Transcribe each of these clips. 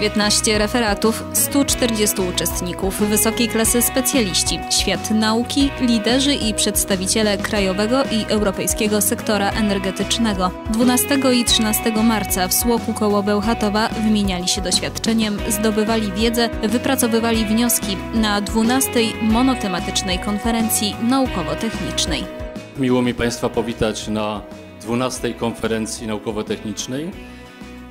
19 referatów, 140 uczestników, wysokiej klasy specjaliści, świat nauki, liderzy i przedstawiciele krajowego i europejskiego sektora energetycznego. 12 i 13 marca w Słoku koło Bełchatowa wymieniali się doświadczeniem, zdobywali wiedzę, wypracowywali wnioski na 12 monotematycznej konferencji naukowo-technicznej. Miło mi Państwa powitać na 12 konferencji naukowo-technicznej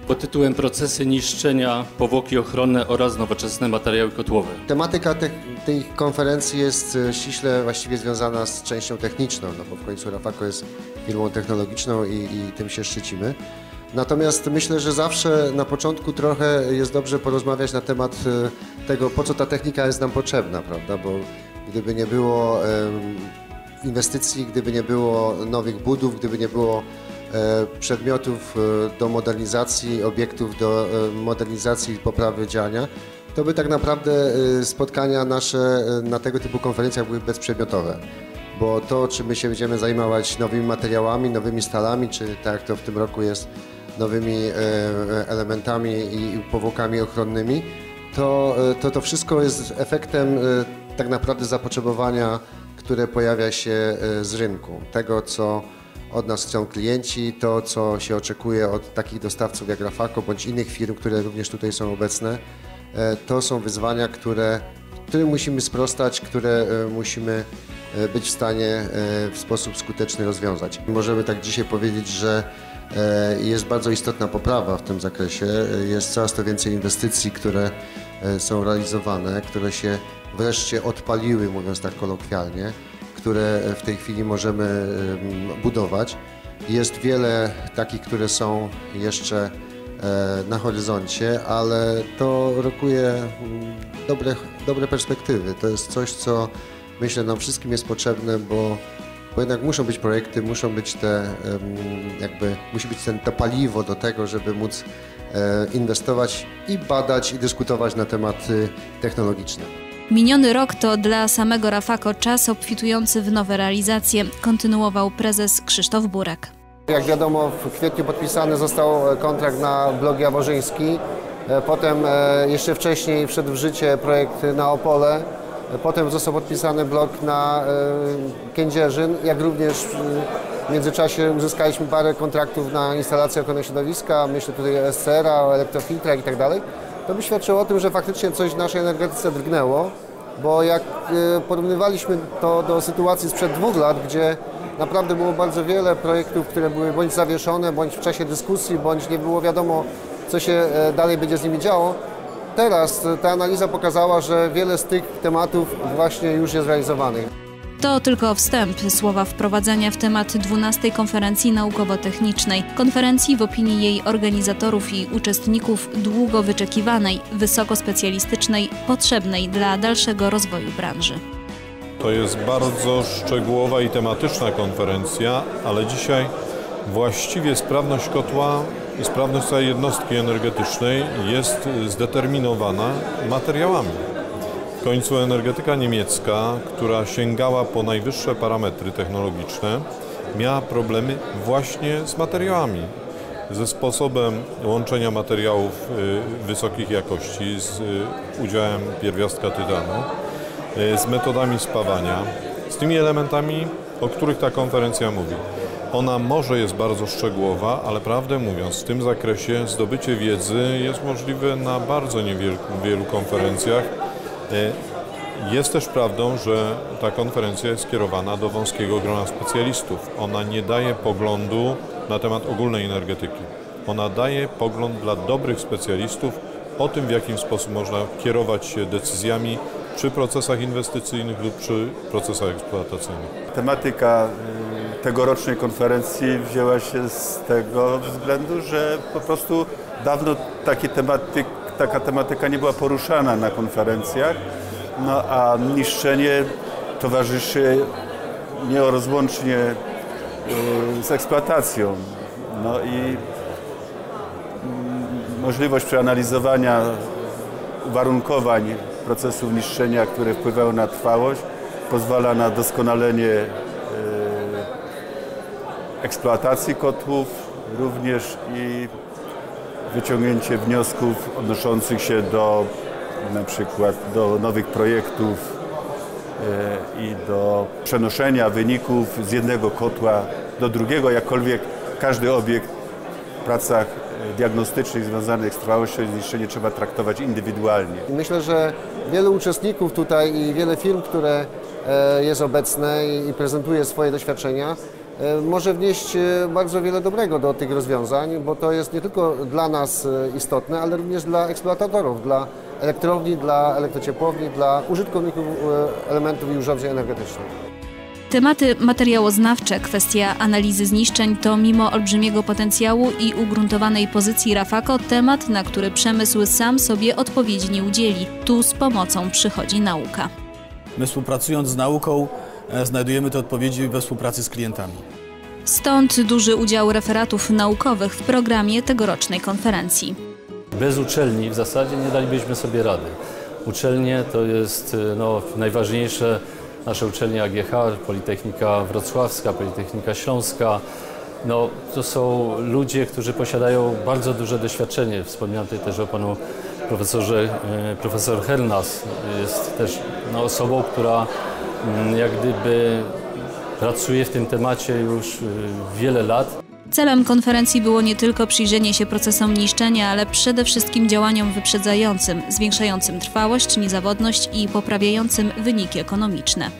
pod tytułem Procesy niszczenia, powłoki ochronne oraz nowoczesne materiały kotłowe. Tematyka te, tej konferencji jest e, ściśle właściwie związana z częścią techniczną, no bo w końcu Rafako jest firmą technologiczną i, i tym się szczycimy. Natomiast myślę, że zawsze na początku trochę jest dobrze porozmawiać na temat e, tego, po co ta technika jest nam potrzebna, prawda? Bo gdyby nie było inwestycji, gdyby nie było nowych budów, gdyby nie było przedmiotów e, do modernizacji, obiektów do e, modernizacji i poprawy działania, to by tak naprawdę spotkania nasze na tego typu konferencjach były bezprzedmiotowe. Bo to, czy my się będziemy zajmować nowymi materiałami, nowymi stalami, czy tak jak to w tym roku jest, nowymi elementami i powłokami ochronnymi, to to, to wszystko jest efektem tak naprawdę zapotrzebowania które pojawia się e, z rynku, tego co od nas chcą klienci, to co się oczekuje od takich dostawców jak Rafaco bądź innych firm, które również tutaj są obecne. E, to są wyzwania, które, którym musimy sprostać, które e, musimy być w stanie w sposób skuteczny rozwiązać. Możemy tak dzisiaj powiedzieć, że jest bardzo istotna poprawa w tym zakresie. Jest coraz to więcej inwestycji, które są realizowane, które się wreszcie odpaliły, mówiąc tak kolokwialnie, które w tej chwili możemy budować. Jest wiele takich, które są jeszcze e, na horyzoncie, ale to rokuje dobre, dobre perspektywy. To jest coś, co myślę nam wszystkim jest potrzebne, bo, bo jednak muszą być projekty, muszą być te, jakby, musi być ten, to paliwo do tego, żeby móc e, inwestować i badać i dyskutować na tematy technologiczne. Miniony rok to dla samego Rafako czas obfitujący w nowe realizacje, kontynuował prezes Krzysztof Burek. Jak wiadomo, w kwietniu podpisany został kontrakt na blok Jaworzyński. E, potem e, jeszcze wcześniej wszedł w życie projekt na Opole. E, potem został podpisany blok na Kędzierzyn, jak również w międzyczasie uzyskaliśmy parę kontraktów na instalację ochrony środowiska, myślę tutaj o SCR-a, o elektrofiltrach i tak to by świadczyło o tym, że faktycznie coś w naszej energetyce drgnęło, bo jak y, porównywaliśmy to do sytuacji sprzed dwóch lat, gdzie naprawdę było bardzo wiele projektów, które były bądź zawieszone, bądź w czasie dyskusji, bądź nie było wiadomo, co się e, dalej będzie z nimi działo. Teraz ta analiza pokazała, że wiele z tych tematów właśnie już jest realizowanych. To tylko wstęp, słowa wprowadzenia w temat 12 konferencji naukowo-technicznej. Konferencji w opinii jej organizatorów i uczestników długo wyczekiwanej, wysokospecjalistycznej, potrzebnej dla dalszego rozwoju branży. To jest bardzo szczegółowa i tematyczna konferencja, ale dzisiaj właściwie sprawność kotła i sprawność całej jednostki energetycznej jest zdeterminowana materiałami końcu energetyka niemiecka, która sięgała po najwyższe parametry technologiczne, miała problemy właśnie z materiałami, ze sposobem łączenia materiałów y, wysokich jakości z y, udziałem pierwiastka tytanu, y, z metodami spawania, z tymi elementami, o których ta konferencja mówi. Ona może jest bardzo szczegółowa, ale prawdę mówiąc, w tym zakresie zdobycie wiedzy jest możliwe na bardzo niewielu konferencjach jest też prawdą, że ta konferencja jest skierowana do wąskiego grona specjalistów. Ona nie daje poglądu na temat ogólnej energetyki. Ona daje pogląd dla dobrych specjalistów o tym, w jaki sposób można kierować się decyzjami przy procesach inwestycyjnych lub przy procesach eksploatacyjnych. Tematyka y, tegorocznej konferencji wzięła się z tego względu, że po prostu dawno takie tematy, taka tematyka nie była poruszana na konferencjach, no a niszczenie towarzyszy nierozłącznie y, z eksploatacją. No i mm, możliwość przeanalizowania uwarunkowań procesów niszczenia, które wpływają na trwałość, pozwala na doskonalenie y, eksploatacji kotłów, również i wyciągnięcie wniosków odnoszących się do na przykład do nowych projektów e, i do przenoszenia wyników z jednego kotła do drugiego, jakkolwiek każdy obiekt w pracach e, diagnostycznych związanych z trwałością zniszczenia trzeba traktować indywidualnie. Myślę, że wielu uczestników tutaj i wiele firm, które e, jest obecne i prezentuje swoje doświadczenia, może wnieść bardzo wiele dobrego do tych rozwiązań, bo to jest nie tylko dla nas istotne, ale również dla eksploatatorów, dla elektrowni, dla elektrociepłowni, dla użytkowników elementów i urządzeń energetycznych. Tematy materiałoznawcze, kwestia analizy zniszczeń to mimo olbrzymiego potencjału i ugruntowanej pozycji Rafako temat, na który przemysł sam sobie odpowiedzi nie udzieli. Tu z pomocą przychodzi nauka. My współpracując z nauką e, znajdujemy te odpowiedzi we współpracy z klientami. Stąd duży udział referatów naukowych w programie tegorocznej konferencji. Bez uczelni w zasadzie nie dalibyśmy sobie rady. Uczelnie to jest e, no, najważniejsze nasze uczelnie AGH, Politechnika Wrocławska, Politechnika Śląska. No, to są ludzie, którzy posiadają bardzo duże doświadczenie. Wspomniałem tutaj też o panu profesorze, e, profesor Hernas jest też no, osobą, która jak gdyby pracuje w tym temacie już e, wiele lat. Celem konferencji było nie tylko przyjrzenie się procesom niszczenia, ale przede wszystkim działaniom wyprzedzającym, zwiększającym trwałość, niezawodność i poprawiającym wyniki ekonomiczne.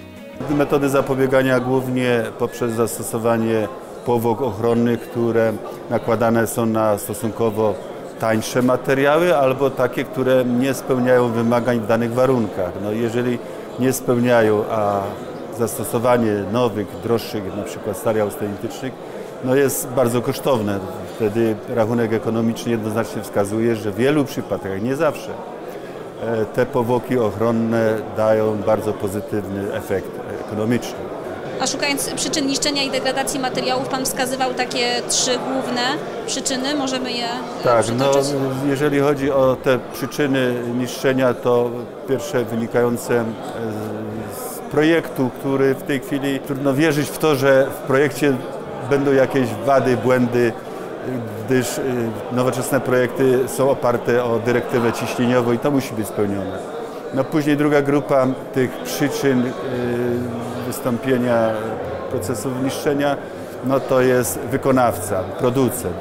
Metody zapobiegania głównie poprzez zastosowanie powłok ochronnych, które nakładane są na stosunkowo tańsze materiały albo takie, które nie spełniają wymagań w danych warunkach. No jeżeli nie spełniają, a zastosowanie nowych, droższych, na przykład stali austenitycznych, no jest bardzo kosztowne. Wtedy rachunek ekonomiczny jednoznacznie wskazuje, że w wielu przypadkach, nie zawsze, e, te powłoki ochronne dają bardzo pozytywny efekt ekonomiczny. A szukając przyczyn niszczenia i degradacji materiałów, Pan wskazywał takie trzy główne przyczyny, możemy je Tak, przytoczyć? no, jeżeli chodzi o te przyczyny niszczenia, to pierwsze wynikające z projektu, który w tej chwili trudno wierzyć w to, że w projekcie będą jakieś wady, błędy, gdyż y, nowoczesne projekty są oparte o dyrektywę ciśnieniową i to musi być spełnione. No później druga grupa tych przyczyn y, wystąpienia procesów niszczenia, no to jest wykonawca, producent.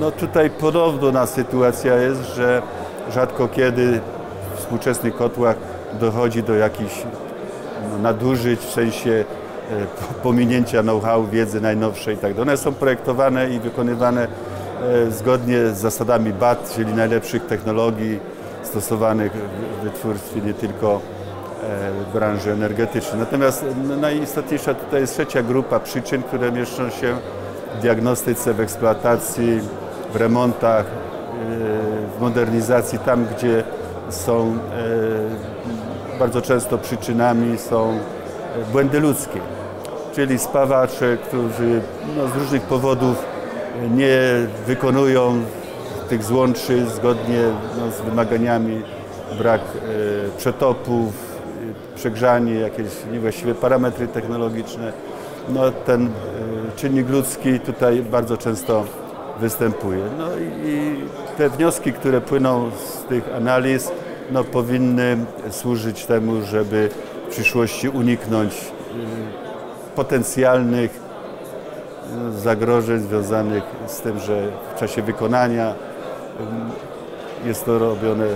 No tutaj podobna sytuacja jest, że rzadko kiedy w współczesnych kotłach dochodzi do jakichś no, nadużyć w sensie E, pominięcia know-how, wiedzy najnowszej i tak dalej. One są projektowane i wykonywane e, zgodnie z zasadami BAT, czyli najlepszych technologii stosowanych w wytwórstwie nie tylko e, branży energetycznej. Natomiast najistotniejsza tutaj jest trzecia grupa przyczyn, które mieszczą się w diagnostyce, w eksploatacji, w remontach, w modernizacji, tam gdzie są bardzo często przyczynami są błędy ludzkie czyli spawacze, którzy no, z różnych powodów nie wykonują tych złączy zgodnie no, z wymaganiami, brak e, przetopów, przegrzanie, jakieś niewłaściwe parametry technologiczne. No, ten e, czynnik ludzki tutaj bardzo często występuje. No i te wnioski, które płyną z tych analiz, no, powinny służyć temu, żeby w przyszłości uniknąć potencjalnych no, zagrożeń związanych z tym, że w czasie wykonania jest to robione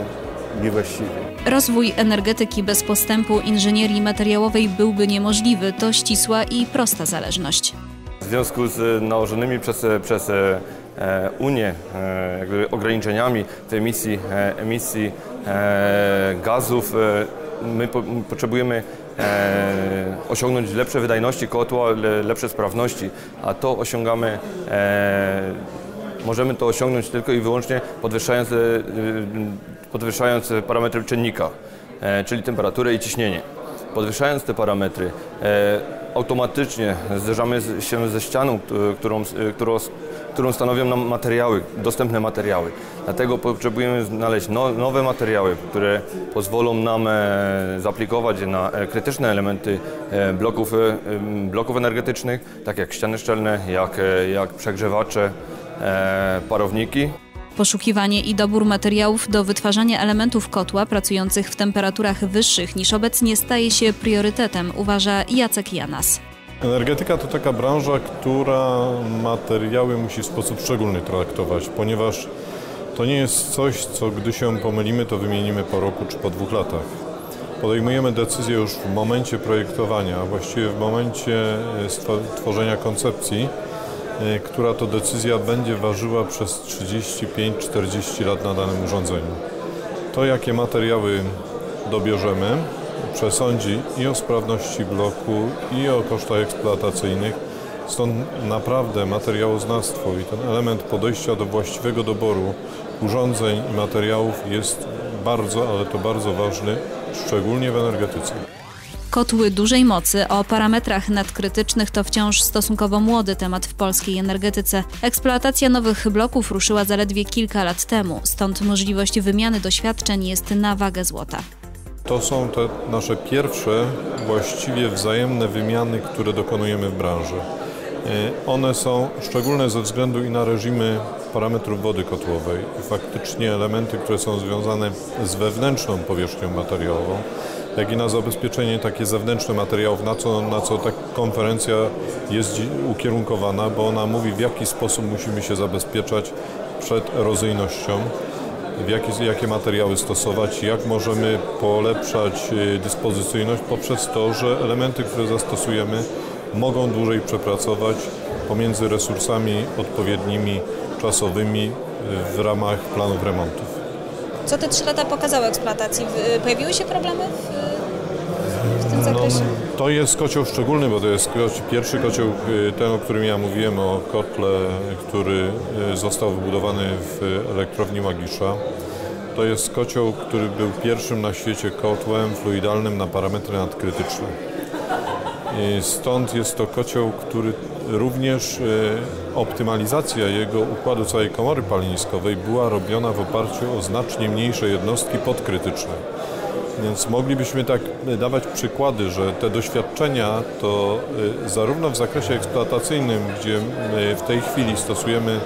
niewłaściwie. Rozwój energetyki bez postępu inżynierii materiałowej byłby niemożliwy. To ścisła i prosta zależność. W związku z nałożonymi przez, przez e, Unię e, jakby ograniczeniami w emisji, e, emisji gazów my po, potrzebujemy e, osiągnąć lepsze wydajności kotła, le, lepsze sprawności, a to osiągamy, e, możemy to osiągnąć tylko i wyłącznie podwyższając, e, podwyższając parametry czynnika, e, czyli temperaturę i ciśnienie. Podwyższając te parametry, e, automatycznie zderzamy się ze ścianą, którą, którą, którą stanowią nam materiały, dostępne materiały. Dlatego potrzebujemy znaleźć nowe materiały, które pozwolą nam e, zaaplikować na e, krytyczne elementy e, bloków, bloków energetycznych, tak jak ściany szczelne, jak, jak przegrzewacze, parowniki. Poszukiwanie i dobór materiałów do wytwarzania elementów kotła pracujących w temperaturach wyższych niż obecnie staje się priorytetem, uważa Jacek Janas. Energetyka to taka branża, która materiały musi w sposób szczególny traktować, ponieważ to nie jest coś, co gdy się pomylimy, to wymienimy po roku czy po dwóch latach. Podejmujemy decyzję już w momencie projektowania, a właściwie w momencie e, tworzenia koncepcji, e, która to decyzja będzie ważyła przez 35-40 lat na danym urządzeniu. To, jakie materiały dobierzemy, przesądzi i o sprawności bloku, i o kosztach eksploatacyjnych. Stąd naprawdę materiałoznawstwo i ten element podejścia do właściwego doboru urządzeń i materiałów jest bardzo, ale to bardzo ważny, szczególnie w energetyce. Kotły dużej mocy o parametrach nadkrytycznych to wciąż stosunkowo młody temat w polskiej energetyce. Eksploatacja nowych bloków ruszyła zaledwie kilka lat temu, stąd możliwość wymiany doświadczeń jest na wagę złota. To są te nasze pierwsze właściwie wzajemne wymiany, które dokonujemy w branży. E, one są szczególne ze względu i na reżimy parametrów wody kotłowej faktycznie elementy, które są związane z wewnętrzną powierzchnią materiałową, jak i na zabezpieczenie takie zewnętrzne materiałów, na co, na co ta konferencja jest ukierunkowana, bo ona mówi w jaki sposób musimy się zabezpieczać przed erozyjnością w jakie, jakie materiały stosować, jak możemy polepszać y, dyspozycyjność poprzez to, że elementy, które zastosujemy mogą dłużej przepracować pomiędzy resursami odpowiednimi, czasowymi y, w ramach planów remontów. Co te trzy lata pokazały eksploatacji? Pojawiły się problemy zakresie? No, to jest kocioł szczególny, bo to jest pierwszy kocioł, y, ten o którym ja mówiłem, o kotle, który y, został wybudowany w elektrowni Magisza. To jest kocioł, który był pierwszym na świecie kotłem fluidalnym na parametry nadkrytyczne. I stąd jest to kocioł, który również y, optymalizacja jego układu całej komory paleniskowej była robiona w oparciu o znacznie mniejsze jednostki podkrytyczne. Więc moglibyśmy tak dawać przykłady, że te doświadczenia to y, zarówno w zakresie eksploatacyjnym, gdzie w tej chwili stosujemy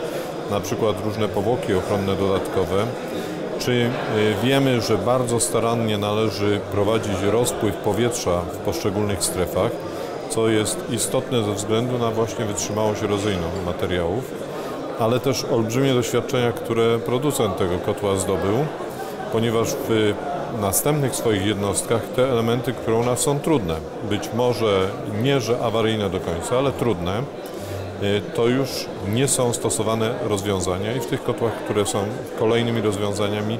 na przykład różne powłoki ochronne dodatkowe, czy wiemy, że bardzo starannie należy prowadzić rozpływ powietrza w poszczególnych strefach, co jest istotne ze względu na właśnie wytrzymałość erozyjną materiałów, ale też olbrzymie doświadczenia, które producent tego kotła zdobył, ponieważ w następnych swoich jednostkach te elementy, które u nas są trudne, być może nie, że awaryjne do końca, ale trudne, y, to już nie są stosowane rozwiązania i w tych kotłach, które są kolejnymi rozwiązaniami,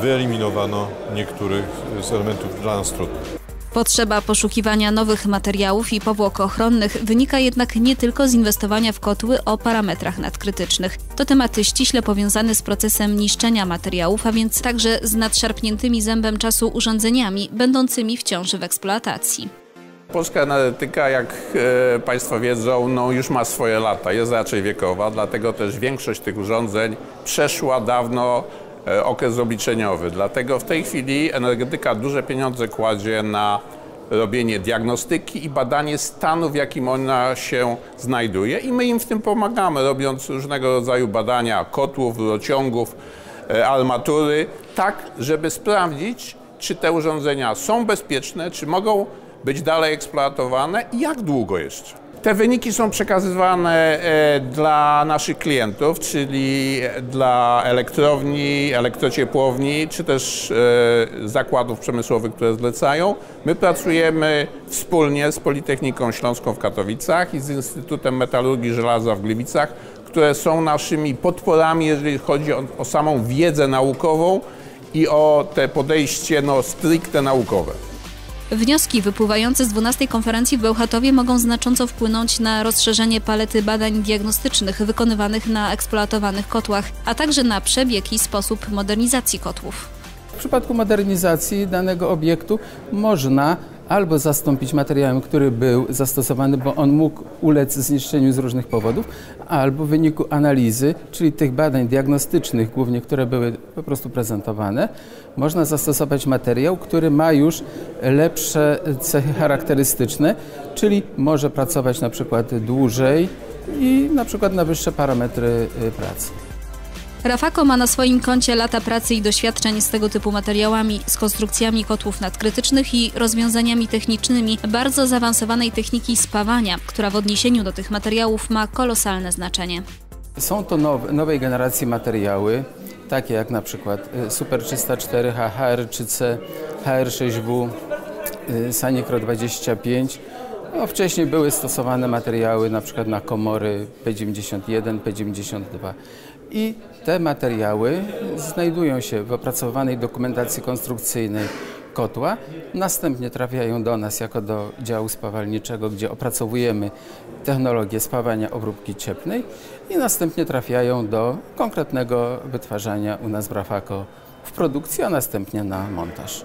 wyeliminowano niektórych z elementów dla nas trudnych. Potrzeba poszukiwania nowych materiałów i powłok ochronnych wynika jednak nie tylko z inwestowania w kotły o parametrach nadkrytycznych. To temat ściśle powiązany z procesem niszczenia materiałów, a więc także z nadszarpniętymi zębem czasu urządzeniami będącymi wciąż w eksploatacji. Polska energetyka, jak e, Państwo wiedzą, no już ma swoje lata, jest raczej wiekowa, dlatego też większość tych urządzeń przeszła dawno okres obliczeniowy. Dlatego w tej chwili energetyka duże pieniądze kładzie na robienie diagnostyki i badanie stanu, w jakim ona się znajduje i my im w tym pomagamy, robiąc różnego rodzaju badania kotłów, rurociągów, e, armatury, tak, żeby sprawdzić, czy te urządzenia są bezpieczne, czy mogą być dalej eksploatowane i jak długo jeszcze. Te wyniki są przekazywane e, dla naszych klientów, czyli dla elektrowni, elektrociepłowni, czy też e, zakładów przemysłowych, które zlecają. My pracujemy wspólnie z Politechniką Śląską w Katowicach i z Instytutem Metalurgii Żelaza w Gliwicach, które są naszymi podporami, jeżeli chodzi o, o samą wiedzę naukową i o te podejście no, stricte naukowe. Wnioski wypływające z 12 konferencji w Bełchatowie mogą znacząco wpłynąć na rozszerzenie palety badań diagnostycznych wykonywanych na eksploatowanych kotłach, a także na przebieg i sposób modernizacji kotłów. W przypadku modernizacji danego obiektu można albo zastąpić materiałem, który był zastosowany, bo on mógł ulec zniszczeniu z różnych powodów, albo w wyniku analizy, czyli tych badań diagnostycznych głównie, które były po prostu prezentowane, można zastosować materiał, który ma już lepsze cechy charakterystyczne, czyli może pracować na przykład dłużej i na przykład na wyższe parametry y, pracy. Rafako ma na swoim koncie lata pracy i doświadczeń z tego typu materiałami, z konstrukcjami kotłów nadkrytycznych i rozwiązaniami technicznymi bardzo zaawansowanej techniki spawania, która w odniesieniu do tych materiałów ma kolosalne znaczenie. Są to nowe, nowej generacji materiały, takie jak na przykład y, Super 304H, HR3C, HR6W, y, Sanicro 25. No, wcześniej były stosowane materiały na przykład na komory P91, P92. I te materiały znajdują się w opracowanej dokumentacji konstrukcyjnej kotła, następnie trafiają do nas jako do działu spawalniczego, gdzie opracowujemy technologię spawania obróbki cieplnej i następnie trafiają do konkretnego wytwarzania u nas w Rafako w produkcji, a następnie na montaż.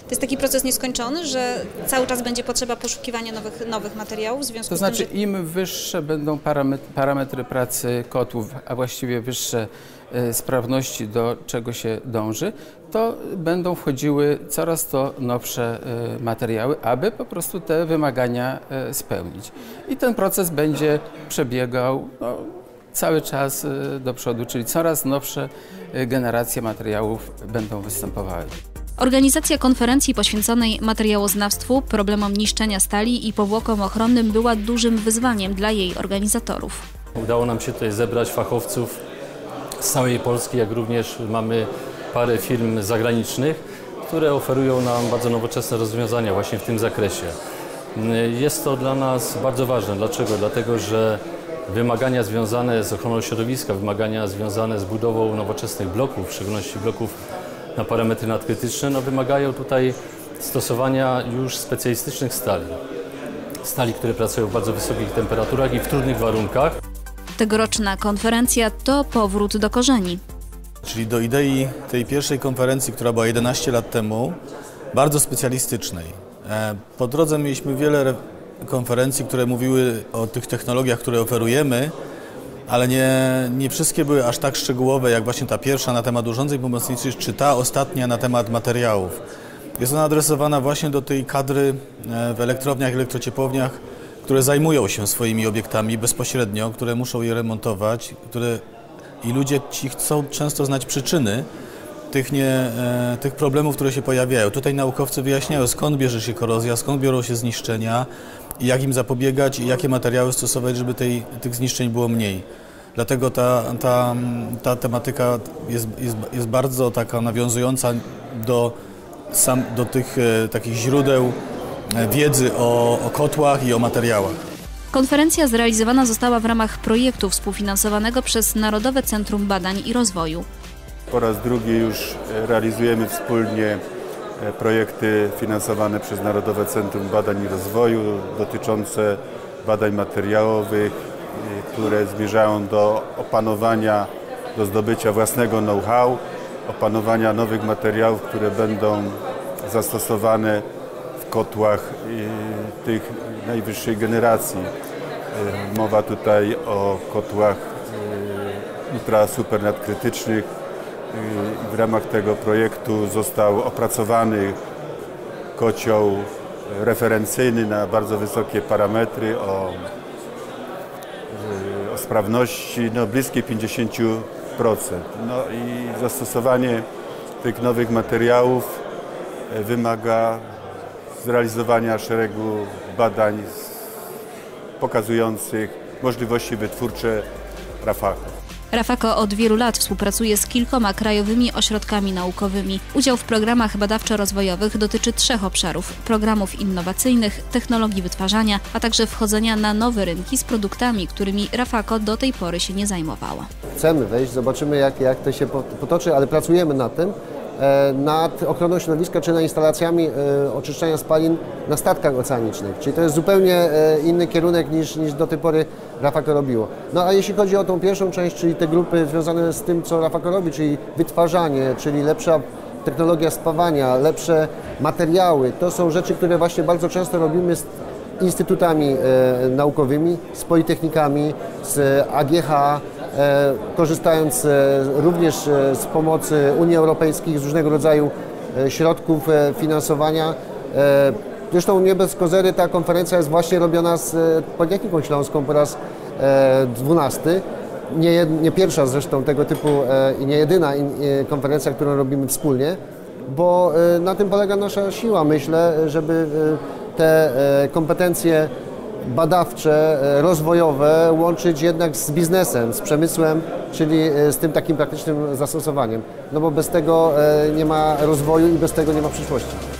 To jest taki proces nieskończony, że cały czas będzie potrzeba poszukiwania nowych, nowych materiałów w związku To z znaczy tym, że... im wyższe będą parametry, parametry pracy kotłów, a właściwie wyższe e, sprawności, do czego się dąży, to będą wchodziły coraz to nowsze e, materiały, aby po prostu te wymagania e, spełnić. I ten proces będzie przebiegał no, cały czas do przodu, czyli coraz nowsze generacje materiałów będą występowały. Organizacja konferencji poświęconej materiałoznawstwu, problemom niszczenia stali i powłokom ochronnym była dużym wyzwaniem dla jej organizatorów. Udało nam się tutaj zebrać fachowców z całej Polski, jak również mamy parę firm zagranicznych, które oferują nam bardzo nowoczesne rozwiązania właśnie w tym zakresie. Jest to dla nas bardzo ważne. Dlaczego? Dlatego, że wymagania związane z ochroną środowiska, wymagania związane z budową nowoczesnych bloków, w szczególności bloków na parametry nadkrytyczne, no wymagają tutaj stosowania już specjalistycznych stali. Stali, które pracują w bardzo wysokich temperaturach i w trudnych warunkach. Tegoroczna konferencja to powrót do korzeni. Czyli do idei tej pierwszej konferencji, która była 11 lat temu, bardzo specjalistycznej. E, Po drodze mieliśmy wiele re- konferencji, które mówiły o tych technologiach, które oferujemy, ale nie, nie wszystkie były aż tak szczegółowe, jak właśnie ta pierwsza na temat urządzeń pomocniczych, czy ta ostatnia na temat materiałów. Jest ona adresowana właśnie do tej kadry e, w elektrowniach, elektrociepłowniach, które zajmują się swoimi obiektami bezpośrednio, które muszą je remontować, które i ludzie ci chcą często znać przyczyny tych, nie, e, tych problemów, które się pojawiają. Tutaj naukowcy wyjaśniają, skąd bierze się korozja, skąd biorą się zniszczenia, jak im zapobieggać i jakie materiały stosować, żeby tej, tych zniszczeń było mniej. Dlatego ta, ta, ta tematyka jest, jest, jest bardzo taka nawiązująca do, sam, do tych e, takich źródeł e, wiedzy o, o kotłach i o materiałach. Konferencja zrealizowana została w ramach projektu współfinansowanego przez Narodowe Centrum Badań i Rozwoju. Po raz drugi już realizujemy wspólnie projekty finansowane przez Narodowe Centrum Badań i Rozwoju dotyczące badań materiałowych, e, które zmierzają do opanowania, do zdobycia własnego know-how, opanowania nowych materiałów, które będą zastosowane w kotłach e, tych najwyższej generacji. E, Mowa tutaj o kotłach e, ultra super nadkrytycznych. E, W ramach tego projektu został opracowany kocioł referencyjny na bardzo wysokie parametry o, e, o sprawności no, bliskiej 50%. No i zastosowanie tych nowych materiałów e, wymaga zrealizowania szeregu badań pokazujących możliwości wytwórcze Rafako. Rafako od wielu lat współpracuje z kilkoma krajowymi ośrodkami naukowymi. Udział w programach badawczo-rozwojowych dotyczy trzech obszarów: programów innowacyjnych, technologii wytwarzania, a także wchodzenia na nowe rynki z produktami, którymi Rafako do tej pory się nie zajmowała. Chcemy wejść, zobaczymy jak, jak to się po- potoczy, ale pracujemy nad tym, nad ochroną środowiska czy nad instalacjami e, oczyszczania spalin na statkach oceanicznych. Czyli to jest zupełnie e, inny kierunek niż, niż do tej pory Rafako robiło. No a jeśli chodzi o tą pierwszą część, czyli te grupy związane z tym, co Rafako robi, czyli wytwarzanie, czyli lepsza technologia spawania, lepsze materiały, to są rzeczy, które właśnie bardzo często robimy z instytutami e, naukowymi, z politechnikami, z AGH, e, korzystając e, również e, z pomocy Unii Europejskiej, z różnego rodzaju e, środków e, finansowania. E, Zresztą nie bez kozery ta konferencja jest właśnie robiona z e, Politechniką Śląską po raz e, 12. nie, nie pierwsza zresztą tego typu e, i nie jedyna e, konferencja, którą robimy wspólnie, bo e, na tym polega nasza siła, myślę, żeby e, te e, kompetencje badawcze, e, rozwojowe łączyć jednak z biznesem, z przemysłem, czyli e, z tym takim praktycznym zastosowaniem. No bo bez tego e, nie ma rozwoju i bez tego nie ma przyszłości.